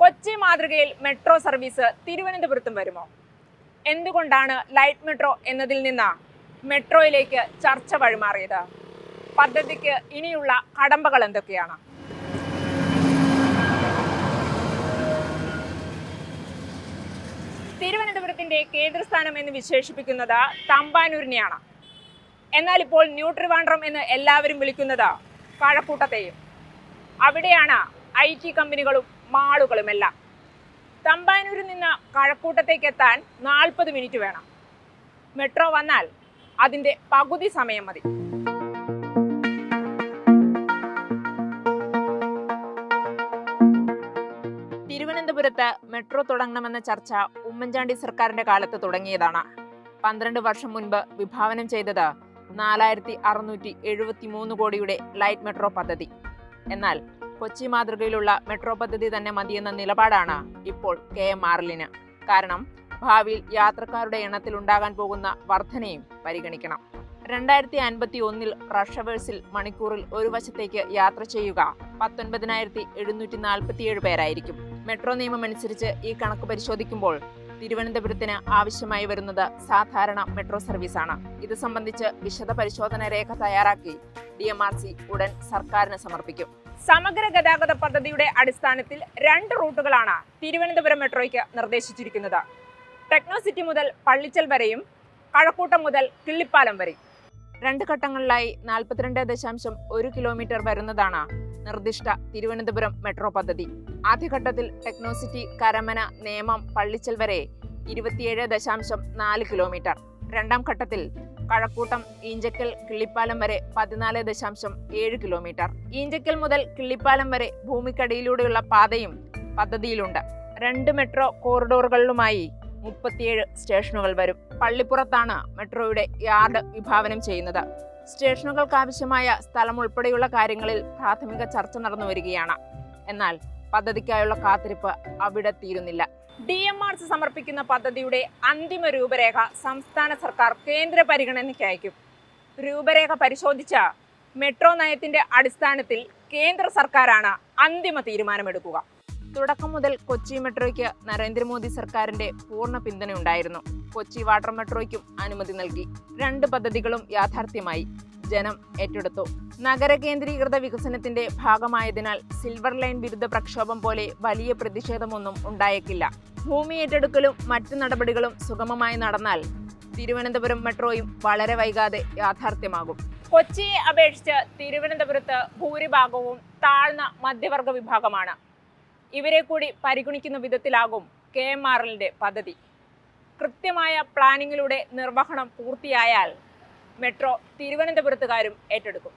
കൊച്ചി മാതൃകയിൽ metro service തിരുവനന്തപുരത്തും വരുമോ? എന്തുകൊണ്ടാണ് ലൈറ്റ് മെട്രോ എന്നതിൽ നിന്ന് മെട്രോയിലേക്ക് ചർച്ച വഴിമാറിയത്? പദ്ധതിക്ക് ഇനിയുള്ള കടമ്പകൾ എന്തൊക്കെയാണ്? തിരുവനന്തപുരത്തിന്റെ കേന്ദ്രസ്ഥാനം എന്ന് വിശേഷിപ്പിക്കുന്നത് തമ്പാനൂരിനെയാണ്. എന്നാൽ ഇപ്പോൾ ന്യൂ ട്രിവാൻഡ്രം എന്ന് എല്ലാവരും വിളിക്കുന്നത് കഴക്കൂട്ടത്തെയും. അവിടെയാണ് ഐ ടി കമ്പനികളും മാളുകളുമെല്ലാം. തമ്പാനൂരിൽ നിന്ന് കഴക്കൂട്ടത്തേക്ക് എത്താൻ നാൽപ്പത് മിനിറ്റ് വേണം. മെട്രോ വന്നാൽ അതിന്റെ പകുതി സമയം മതി. തിരുവനന്തപുരത്ത് മെട്രോ തുടങ്ങണമെന്ന ചർച്ച ഉമ്മൻചാണ്ടി സർക്കാരിന്റെ കാലത്ത് തുടങ്ങിയതാണ്. പന്ത്രണ്ട് വർഷം മുൻപ് വിഭാവനം ചെയ്തത് നാലായിരത്തി അറുന്നൂറ്റി എഴുപത്തി മൂന്ന് കോടിയുടെ ലൈറ്റ് മെട്രോ പദ്ധതി. എന്നാൽ കൊച്ചി മാതൃകയിലുള്ള മെട്രോ പദ്ധതി തന്നെ മതിയെന്ന നിലപാടാണ് ഇപ്പോൾ കെ എം ആറിലിന് കാരണം ഭാവിയിൽ യാത്രക്കാരുടെ എണ്ണത്തിൽ ഉണ്ടാകാൻ പോകുന്ന വർധനയും പരിഗണിക്കണം. രണ്ടായിരത്തി അൻപത്തി ഒന്നിൽ റഷവേഴ്സിൽ മണിക്കൂറിൽ ഒരു വശത്തേക്ക് യാത്ര ചെയ്യുക പത്തൊൻപതിനായിരത്തി എഴുന്നൂറ്റി നാൽപ്പത്തിയേഴ് പേരായിരിക്കും. മെട്രോ നിയമം അനുസരിച്ച് ഈ കണക്ക് പരിശോധിക്കുമ്പോൾ തിരുവനന്തപുരത്തിന് ആവശ്യമായി വരുന്നത് സാധാരണ മെട്രോ സർവീസാണ്. ഇത് സംബന്ധിച്ച് വിശദ പരിശോധന രേഖ തയ്യാറാക്കി ഡി ഉടൻ സർക്കാരിന് സമർപ്പിക്കും. സമഗ്ര ഗതാഗത പദ്ധതിയുടെ അടിസ്ഥാനത്തിൽ രണ്ട് റൂട്ടുകളാണ് തിരുവനന്തപുരം മെട്രോയ്ക്ക് നിർദ്ദേശിച്ചിരിക്കുന്നത്. ടെക്നോസിറ്റി മുതൽ പള്ളിച്ചൽ വരെയും കഴക്കൂട്ടം മുതൽ കിള്ളിപ്പാലം വരെയും രണ്ട് ഘട്ടങ്ങളിലായി നാൽപ്പത്തിരണ്ട് ദശാംശം ഒരു കിലോമീറ്റർ വരുന്നതാണ് നിർദ്ദിഷ്ട തിരുവനന്തപുരം മെട്രോ പദ്ധതി. ആദ്യഘട്ടത്തിൽ ടെക്നോസിറ്റി കരമന നേമം പള്ളിച്ചൽ വരെ ഇരുപത്തിയേഴ് ദശാംശം നാല് കിലോമീറ്റർ. രണ്ടാം ഘട്ടത്തിൽ കഴക്കൂട്ടം ഈഞ്ചക്കൽ കിള്ളിപ്പാലം വരെ പതിനാല് ദശാംശം ഏഴ് കിലോമീറ്റർ. ഈഞ്ചക്കൽ മുതൽ കിള്ളിപ്പാലം വരെ ഭൂമിക്കടിയിലൂടെയുള്ള പാതയും പദ്ധതിയിലുണ്ട്. രണ്ട് മെട്രോ കോറിഡോറുകളിലുമായി മുപ്പത്തിയേഴ് സ്റ്റേഷനുകൾ വരും. പള്ളിപ്പുറത്താണ് മെട്രോയുടെ യാർഡ് വിഭാവനം ചെയ്യുന്നത്. സ്റ്റേഷനുകൾക്ക് ആവശ്യമായ സ്ഥലം ഉൾപ്പെടെയുള്ള കാര്യങ്ങളിൽ പ്രാഥമിക ചർച്ച നടന്നു വരികയാണ് എന്നാൽ പദ്ധതിക്കായുള്ള കാത്തിരിപ്പ് അവിടെ തീരുന്നില്ല. ഡി എം ആർ സി സമർപ്പിക്കുന്ന പദ്ധതിയുടെ അന്തിമ രൂപരേഖ സംസ്ഥാന സർക്കാർ കേന്ദ്ര പരിഗണനയ്ക്ക് അയക്കും. രൂപരേഖ പരിശോധിച്ച മെട്രോ നയത്തിന്റെ അടിസ്ഥാനത്തിൽ കേന്ദ്ര സർക്കാരാണ് അന്തിമ തീരുമാനമെടുക്കുക. തുടക്കം മുതൽ കൊച്ചി മെട്രോയ്ക്ക് നരേന്ദ്രമോദി സർക്കാരിന്റെ പൂർണ പിന്തുണയുണ്ടായിരുന്നു. കൊച്ചി വാട്ടർ മെട്രോയ്ക്കും അനുമതി നൽകി. രണ്ട് പദ്ധതികളും യാഥാർത്ഥ്യമായി. ജനം ഏറ്റെടുത്തു. നഗര കേന്ദ്രീകൃത വികസനത്തിന്റെ ഭാഗമായതിനാൽ സിൽവർ ലൈൻ വിരുദ്ധ പ്രക്ഷോഭം പോലെ വലിയ പ്രതിഷേധമൊന്നും ഉണ്ടായേക്കില്ല. ഭൂമി ഏറ്റെടുക്കലും മറ്റു നടപടികളും സുഗമമായി നടന്നാൽ തിരുവനന്തപുരം മെട്രോയും വളരെ വൈകാതെ യാഥാർത്ഥ്യമാകും. കൊച്ചിയെ അപേക്ഷിച്ച് തിരുവനന്തപുരത്ത് ഭൂരിഭാഗവും താഴ്ന്ന മധ്യവർഗ വിഭാഗമാണ്. ഇവരെ കൂടി പരിഗണിക്കുന്ന വിധത്തിലാകും കെ എം ആർ എല്ലിന്റെ പദ്ധതി. കൃത്യമായ പ്ലാനിങ്ങിലൂടെ നിർവഹണം പൂർത്തിയായാൽ മെട്രോ തിരുവനന്തപുരത്തുകാരും ഏറ്റെടുക്കും.